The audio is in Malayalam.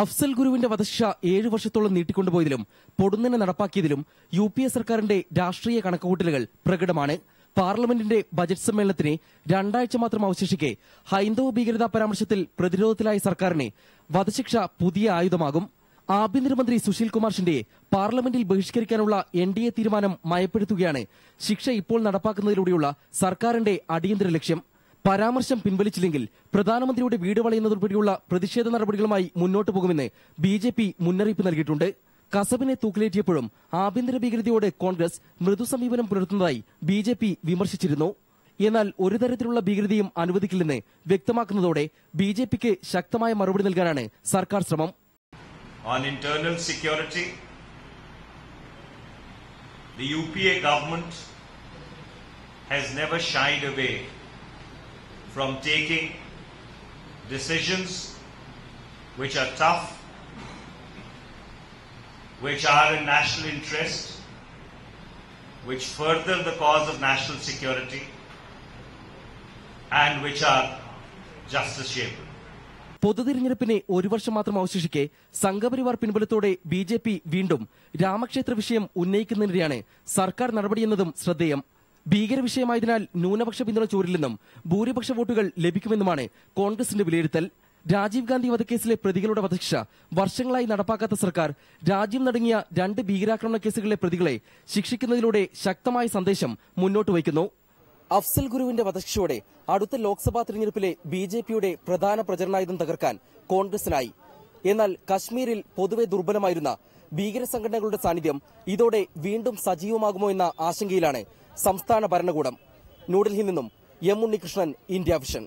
അഫ്സൽ ഗുരുവിന്റെ വധശിക്ഷ ഏഴു വർഷത്തോളം നീട്ടിക്കൊണ്ടുപോയതിലും പൊടുന്നനെ നടപ്പാക്കിയതിലും യു പി എ സർക്കാരിന്റെ രാഷ്ട്രീയ കണക്കുകൂട്ടലുകൾ പ്രകടമാണ്. പാർലമെന്റിന്റെ ബജറ്റ് സമ്മേളനത്തിന് രണ്ടാഴ്ച മാത്രം അവശേഷിക്കെ ഹൈന്ദവ ഭീകരതാ പരാമർശത്തിൽ പ്രതിരോധത്തിലായ സർക്കാരിനെ വധശിക്ഷ പുതിയ ആയുധമാകും. ആഭ്യന്തരമന്ത്രി സുശീൽ കുമാർ ഷിന്റെ പാർലമെന്റിൽ ബഹിഷ്കരിക്കാനുള്ള എൻ ഡി എ തീരുമാനം മയപ്പെടുത്തുകയാണ് ശിക്ഷ ഇപ്പോൾ നടപ്പാക്കുന്നതിലൂടെയുള്ള സർക്കാരിന്റെ അടിയന്തര ലക്ഷ്യം. പരാമർശം പിൻവലിച്ചില്ലെങ്കിൽ പ്രധാനമന്ത്രിയുടെ വീട് വളയുന്നതുൾപ്പെടെയുള്ള പ്രതിഷേധ നടപടികളുമായി മുന്നോട്ടു പോകുമെന്ന് ബി ജെ പി മുന്നറിയിപ്പ് നൽകിയിട്ടുണ്ട് കസബിനെ തൂക്കിലേറ്റിയപ്പോഴും ആഭ്യന്തര ഭീകരതയോട് കോൺഗ്രസ് മൃദു സമീപനം പുലർത്തുന്നതായി ബി ജെ പി വിമർശിച്ചിരുന്നു എന്നാൽ ഒരു തരത്തിലുള്ള ഭീകരതയും അനുവദിക്കില്ലെന്ന് വ്യക്തമാക്കുന്നതോടെ ബി ജെ പിക്ക് ശക്തമായ മറുപടി നൽകാനാണ് സർക്കാർ ശ്രമം on internal security. The UPA government has never shied away from taking decisions which are tough, which are in national interest, which further the cause of national security, and which are justice-shaped. പൊതുതിരഞ്ഞെടുപ്പിന് ഒരു വർഷം മാത്രം അവശേഷിക്കെ സംഘപരിവാർ പിൻബലത്തോടെ ബി ജെ പി വീണ്ടും രാമക്ഷേത്ര വിഷയം ഉന്നയിക്കുന്നതിനിടെയാണ് സർക്കാർ നടപടിയെന്നതും ശ്രദ്ധേയം ഭീകര വിഷയമായതിനാൽ ന്യൂനപക്ഷ പിന്തുണ ചോരില്ലെന്നും ഭൂരിപക്ഷ വോട്ടുകൾ ലഭിക്കുമെന്നുമാണ് കോൺഗ്രസിന്റെ വിലയിരുത്തൽ. രാജീവ് ഗാന്ധി വധക്കേസിലെ പ്രതികളുടെ വധശിക്ഷ വർഷങ്ങളായി നടപ്പാക്കാത്ത സർക്കാർ രാജ്യം നടങ്ങിയ രണ്ട് ഭീകരാക്രമണ കേസുകളിലെ പ്രതികളെ ശിക്ഷിക്കുന്നതിലൂടെ ശക്തമായ സന്ദേശം മുന്നോട്ട് വയ്ക്കുന്നു. അഫ്സൽ ഗുരുവിന്റെ വധശിക്ഷയോടെ അടുത്ത ലോക്സഭാ തെരഞ്ഞെടുപ്പിലെ ബി ജെ പിയുടെ പ്രധാന പ്രചരണായുധം തകർക്കാൻ കോൺഗ്രസിനായി. എന്നാൽ കശ്മീരിൽ പൊതുവെ ദുർബലമായിരുന്ന ഭീകര സംഘടനകളുടെ സാന്നിധ്യം ഇതോടെ വീണ്ടും സജീവമാകുമോ എന്ന ആശങ്കയിലാണ് സംസ്ഥാന ഭരണകൂടം ന്യൂഡൽഹിയിൽ നിന്നും എം ഉണ്ണികൃഷ്ണൻ ഇന്ത്യ വിഷൻ.